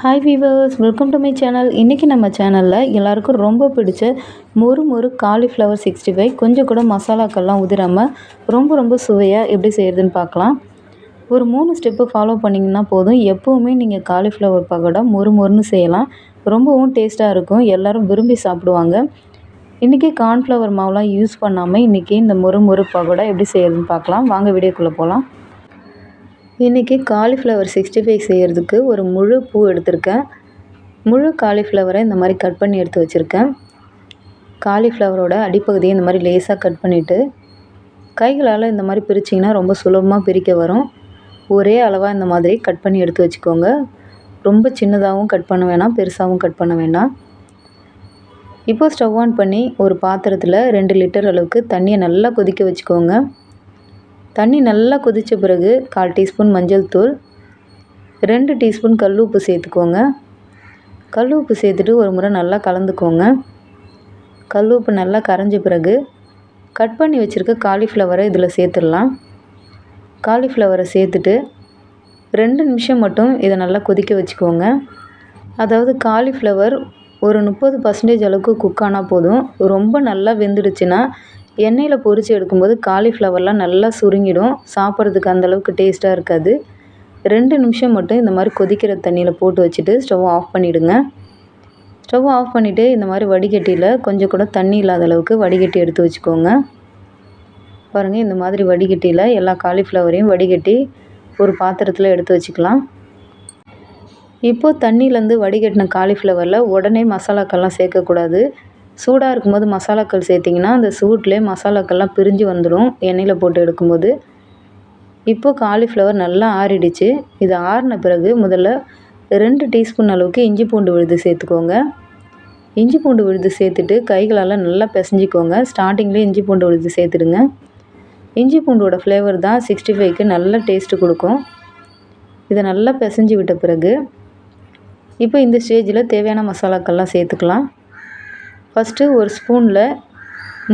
Hi viewers welcome to my channel இன்றைக்கி நம்ம சேனலில் எல்லாருக்கும் ரொம்ப பிடிச்ச மொறு மொறு காலிஃப்ளவர் சிக்ஸ்டி ஃபைவ் கொஞ்சம் கூட மசாலாக்கள்லாம் உதிராமல் ரொம்ப ரொம்ப சுவையாக எப்படி செய்கிறதுன்னு பார்க்கலாம். ஒரு மூணு ஸ்டெப்பு ஃபாலோ பண்ணிங்கன்னா போதும். எப்போவுமே நீங்கள் காலிஃப்ளவர் பகோடா மொறு மொறுன்னு செய்யலாம். ரொம்பவும் டேஸ்ட்டாக இருக்கும். எல்லோரும் விரும்பி சாப்பிடுவாங்க. இன்றைக்கி கார்ன்ஃப்ளவர் மாவுலாம் யூஸ் பண்ணாமல் இன்றைக்கி இந்த மொறு மொறு பகோடா எப்படி செய்கிறதுன்னு பார்க்கலாம். வாங்க வீடியோக்குள்ளே போகலாம் இன்றைக்கி காலிஃப்ளவர் சிக்ஸ்டி ஃபைவ் செய்கிறதுக்கு ஒரு முழு பூ எடுத்திருக்கேன். முழு காலிஃப்ளவரை இந்த மாதிரி கட் பண்ணி எடுத்து வச்சுருக்கேன். காலிஃப்ளவரோட அடிப்பகுதியை இந்த மாதிரி லேசாக கட் பண்ணிவிட்டு கைகளால் இந்த மாதிரி பிரிச்சிங்கன்னா ரொம்ப சுலபமாக பிரிக்க வரும். ஒரே அளவாக இந்த மாதிரி கட் பண்ணி எடுத்து வச்சுக்கோங்க. ரொம்ப சின்னதாகவும் கட் பண்ண வேணாம் பெருசாகவும் கட் பண்ண வேண்டாம் இப்போது ஸ்டவ் ஆன் பண்ணி ஒரு பாத்திரத்தில் ரெண்டு லிட்டர் அளவுக்கு தண்ணியை நல்லா கொதிக்க வச்சுக்கோங்க. தண்ணி நல்லா கொதித்த பிறகு கால் டீஸ்பூன் மஞ்சள் தூள் ரெண்டு டீஸ்பூன் கல் உப்பு சேர்த்துக்கோங்க. கல் உப்பு சேர்த்துட்டு ஒரு முறை நல்லா கலந்துக்கோங்க. கல் உப்பு நல்லா கரைஞ்ச பிறகு கட் பண்ணி வச்சுருக்க காலிஃப்ளவரை இதில் சேர்த்துடலாம். காலிஃப்ளவரை சேர்த்துட்டு ரெண்டு நிமிஷம் மட்டும் இதை நல்லா கொதிக்க வச்சுக்கோங்க. அதாவது காலிஃப்ளவர் ஒரு முப்பது பர்சன்டேஜ் அளவுக்கு குக் ஆனால் போதும். ரொம்ப நல்லா வெந்துடுச்சுன்னா எண்ணெயில் பொரித்து எடுக்கும்போது காலிஃப்ளவர்லாம் நல்லா சுருங்கிடும். சாப்பிட்றதுக்கு அந்தளவுக்கு டேஸ்ட்டாக இருக்காது. ரெண்டு நிமிஷம் மட்டும் இந்த மாதிரி கொதிக்கிற தண்ணியில் போட்டு வச்சுட்டு ஸ்டவ் ஆஃப் பண்ணிவிடுங்க ஸ்டவ் ஆஃப் பண்ணிவிட்டு இந்த மாதிரி வடிகட்டியில் கொஞ்சம் கூட தண்ணி இல்லாத அளவுக்கு வடிகட்டி எடுத்து வச்சுக்கோங்க. பாருங்கள் இந்த மாதிரி வடிகட்டியில் எல்லா காலிஃப்ளவரையும் வடிகட்டி ஒரு பாத்திரத்தில் எடுத்து வச்சுக்கலாம். இப்போது தண்ணியிலேருந்து வடிகட்டின காலிஃப்ளவரில் உடனே மசாலாக்கள்லாம் சேர்க்கக்கூடாது. சூடாக இருக்கும்போது மசாலாக்கள் சேர்த்திங்கன்னா அந்த சூட்லேயே மசாலாக்கள்லாம் பிரிஞ்சு வந்துடும் எண்ணெயில் போட்டு எடுக்கும்போது. இப்போது காலிஃப்ளவர் நல்லா ஆறிடுச்சு. இது ஆறின பிறகு முதல்ல ரெண்டு டீஸ்பூன் அளவுக்கு இஞ்சி பூண்டு விழுது சேர்த்துக்கோங்க. இஞ்சி பூண்டு விழுது சேர்த்துட்டு கைகளால் நல்லா பிசைஞ்சிக்கோங்க. ஸ்டார்டிங்லேயே இஞ்சி பூண்டு விழுது சேர்த்துடுங்க. இஞ்சி பூண்டோட ஃப்ளேவர் தான் சிக்ஸ்டி ஃபைவ்க்கு நல்ல டேஸ்ட்டு கொடுக்கும். இதை நல்லா பிசைஞ்சு விட்ட பிறகு இப்போ இந்த ஸ்டேஜில் தேவையான மசாலாக்கள்லாம் சேர்த்துக்கலாம். ஃபஸ்ட்டு ஒரு ஸ்பூனில்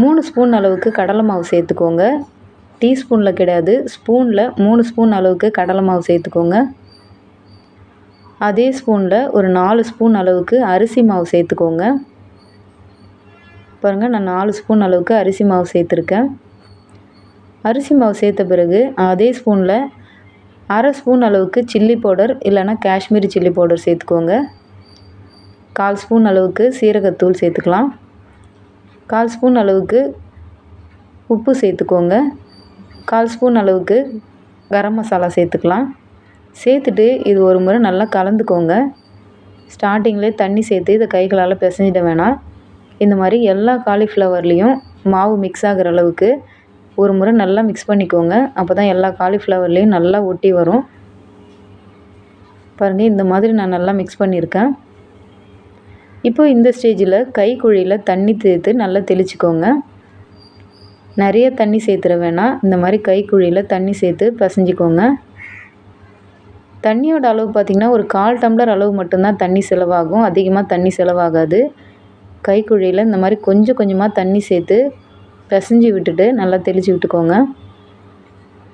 மூணு ஸ்பூன் அளவுக்கு கடலை மாவு சேர்த்துக்கோங்க. டீஸ்பூனில் கிடையாது ஸ்பூனில் மூணு ஸ்பூன் அளவுக்கு கடலை மாவு சேர்த்துக்கோங்க. அதே ஸ்பூனில் ஒரு நாலு ஸ்பூன் அளவுக்கு அரிசி மாவு சேர்த்துக்கோங்க. பாருங்கள் நான் நாலு ஸ்பூன் அளவுக்கு அரிசி மாவு சேர்த்துருக்கேன். அரிசி மாவு சேர்த்த பிறகு அதே ஸ்பூனில் அரை ஸ்பூன் அளவுக்கு சில்லி பவுடர் இல்லைனா காஷ்மீரி சில்லி பவுடர் சேர்த்துக்கோங்க. கால் ஸ்பூன் அளவுக்கு சீரகத்தூள் சேர்த்துக்கலாம். கால் ஸ்பூன் அளவுக்கு உப்பு சேர்த்துக்கோங்க. கால் ஸ்பூன் அளவுக்கு கரம் மசாலா சேர்த்துக்கலாம். சேர்த்துட்டு இது ஒரு முறை நல்லா கலந்துக்கோங்க. ஸ்டார்டிங்லேயே தண்ணி சேர்த்து இதை கைகளால் பிசைஞ்சிட வேணாம். இந்த மாதிரி எல்லா காலிஃப்ளவர்லேயும் மாவு மிக்ஸ் ஆகிற அளவுக்கு ஒரு முறை நல்லா மிக்ஸ் பண்ணிக்கோங்க. அப்போ தான் எல்லா காலிஃப்ளவர்லேயும் நல்லா ஒட்டி வரும். பாருங்கள் இந்த மாதிரி நான் நல்லா மிக்ஸ் பண்ணியிருக்கேன். இப்போ இந்த ஸ்டேஜில் கைக்குழியில் தண்ணி சேர்த்து நல்லா தெளிச்சிக்கோங்க. நிறைய தண்ணி சேர்த்துற வேணாம். இந்த மாதிரி கைக்குழியில் தண்ணி சேர்த்து பசஞ்சிக்கோங்க. தண்ணியோட அளவு பார்த்திங்கன்னா ஒரு கால் டம்ளர் அளவு மட்டும்தான் தண்ணி செலவாகும். அதிகமாக தண்ணி செலவாகாது. கைக்குழியில் இந்த மாதிரி கொஞ்சம் கொஞ்சமாக தண்ணி சேர்த்து பிசைஞ்சு விட்டுட்டு நல்லா தெளித்து விட்டுக்கோங்க.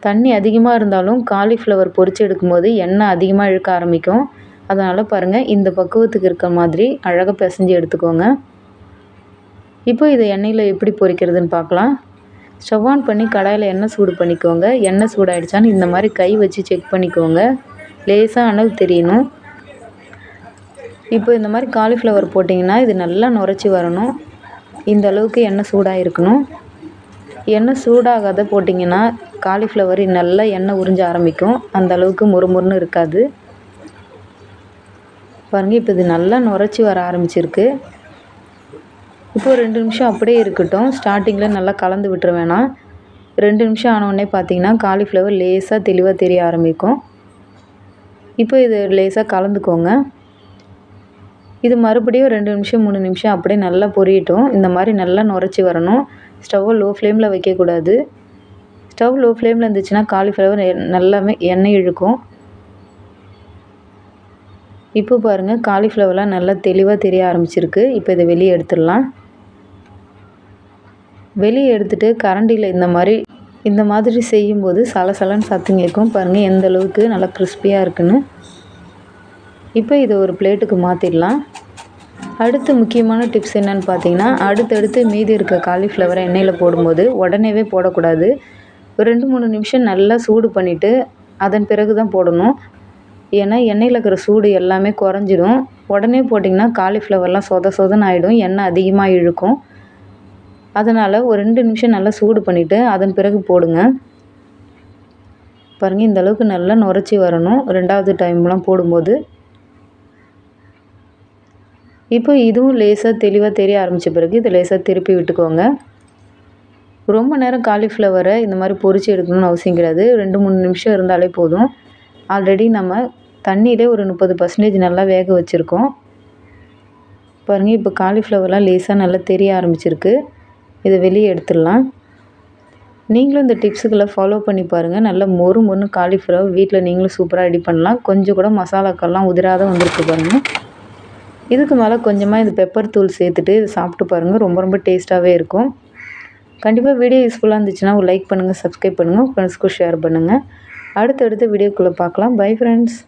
தண்ணி அதிகமாக இருந்தாலும் காலிஃப்ளவர் பொரித்து எடுக்கும்போது எண்ணெய் அதிகமாக இழுக்க ஆரம்பிக்கும். அதனால் பாருங்கள் இந்த பக்குவத்துக்கு இருக்க மாதிரி அழகாக பிசைஞ்சு எடுத்துக்கோங்க. இப்போ இதை எண்ணெயில் எப்படி பொரிக்கிறதுன்னு பார்க்கலாம். ஸ்டவ் ஆன் பண்ணி கடாயில் எண்ணெய் சூடு பண்ணிக்கோங்க. எண்ணெய் சூடாயிடுச்சான்னு இந்த மாதிரி கை வச்சு செக் பண்ணிக்கோங்க. லேசாக அனல் தெரியணும். இப்போ இந்த மாதிரி காலிஃப்ளவர் போட்டிங்கன்னா இது நல்லா நுரைச்சி வரணும். இந்த அளவுக்கு எண்ணெய் சூடாக இருக்கணும் எண்ணெய் சூடாகாத போட்டிங்கன்னா காலிஃப்ளவர் நல்லா எண்ணெய் உறிஞ்ச ஆரம்பிக்கும். அந்த அளவுக்கு முறுமுறுன்னு இருக்காது. பாருங்கள் இப்போ இது நல்லா நுரைச்சி வர ஆரம்பிச்சிருக்கு. இப்போ ரெண்டு நிமிஷம் அப்படியே இருக்கட்டும். ஸ்டார்டிங்கில் நல்லா கலந்து விட்டுற வேணாம். ரெண்டு நிமிஷம் ஆனவுடனே பார்த்தீங்கன்னா காலிஃப்ளவர் லேசாக தெளிவாக தெரிய ஆரம்பிக்கும். இப்போ இது லேசாக கலந்துக்கோங்க. இது மறுபடியும் ரெண்டு நிமிஷம் மூணு நிமிஷம் அப்படியே நல்லா பொரியட்டும். இந்த மாதிரி நல்லா நுரைச்சி வரணும். ஸ்டவ்வை லோ ஃப்ளேமில் வைக்கக்கூடாது. ஸ்டவ் லோ ஃப்ளேமில் இருந்துச்சுன்னா காலிஃப்ளவர் நல்லாவே எண்ணெய் இழுக்கும். இப்போ பாருங்கள் காலிஃப்ளவர்லாம் நல்லா தெளிவாக தெரிய ஆரம்பிச்சிருக்கு. இப்போ இதை வெளியே எடுத்துடலாம். வெளியே எடுத்துகிட்டு கரண்டியில் இந்த மாதிரி இந்த மாதிரி செய்யும்போது சலசலன்னு சத்தம் கேட்கும். பாருங்கள் எந்த அளவுக்கு நல்லா கிறிஸ்பியாக இருக்குன்னு. இப்போ இதை ஒரு பிளேட்டுக்கு மாற்றிடலாம் அடுத்து முக்கியமான டிப்ஸ் என்னன்னு பார்த்தீங்கன்னா அடுத்தடுத்து மீதி இருக்க காலிஃப்ளவரை எண்ணெயில் போடும்போது உடனேவே போடக்கூடாது. ஒரு ரெண்டு மூணு நிமிஷம் நல்லா சூடு பண்ணிவிட்டு அதன் பிறகு தான் போடணும். ஏன்னா எண்ணெயில் இருக்கிற சூடு எல்லாமே குறைஞ்சிடும் உடனே போட்டிங்கன்னா காலிஃப்ளவர்லாம் சொத சொதன்னு ஆகிடும் எண்ணெய் அதிகமாக இழுக்கும். அதனால் ஒரு ரெண்டு நிமிஷம் நல்லா சூடு பண்ணிவிட்டு அதன் பிறகு போடுங்க. பாருங்கள் இந்த அளவுக்கு நல்லா நுரைச்சி வரணும். ரெண்டாவது டைம்லாம் போடும்போது. இப்போ இதுவும் லேசாக தெளிவாக தெரிய ஆரம்பித்த பிறகு இதை லேசாக திருப்பி விட்டுக்கோங்க. ரொம்ப நேரம் காலிஃப்ளவரை இந்த மாதிரி பொறிச்சு எடுக்கணும்னு அவசியம் கிடையாது. ரெண்டு மூணு நிமிஷம் இருந்தாலே போதும். ஆல்ரெடி நம்ம தண்ணியிலே ஒரு முப்பது பர்சன்டேஜ் நல்லா வேக வச்சுருக்கோம். பாருங்கள் இப்போ காலிஃப்ளவர்லாம் லேசாக நல்லா தெரிய ஆரம்பிச்சிருக்கு. இதை வெளியே எடுத்துடலாம். நீங்களும் இந்த டிப்ஸுகளை ஃபாலோ பண்ணி பாருங்கள் நல்லா மொறு மொறுன்னு காலிஃப்ளவர் வீட்டில் நீங்களும் சூப்பராக ரெடி பண்ணலாம். கொஞ்சம் கூட மசாலாக்கள்லாம் உதிராத வந்திருக்கு பாருங்கள் இதுக்கு மேலே கொஞ்சமாக இது பெப்பர் தூள் சேர்த்துட்டு இது சாப்பிட்டு பாருங்கள் ரொம்ப ரொம்ப டேஸ்ட்டாகவே இருக்கும். கண்டிப்பாக வீடியோ யூஸ்ஃபுல்லாக இருந்துச்சுன்னா ஒரு லைக் பண்ணுங்கள் சப்ஸ்கிரைப் பண்ணுங்கள் ஃப்ரெண்ட்ஸ்க்கும் ஷேர் பண்ணுங்கள் அடுத்தடுத்த வீடியோக்குள்ளே பார்க்கலாம். Bye friends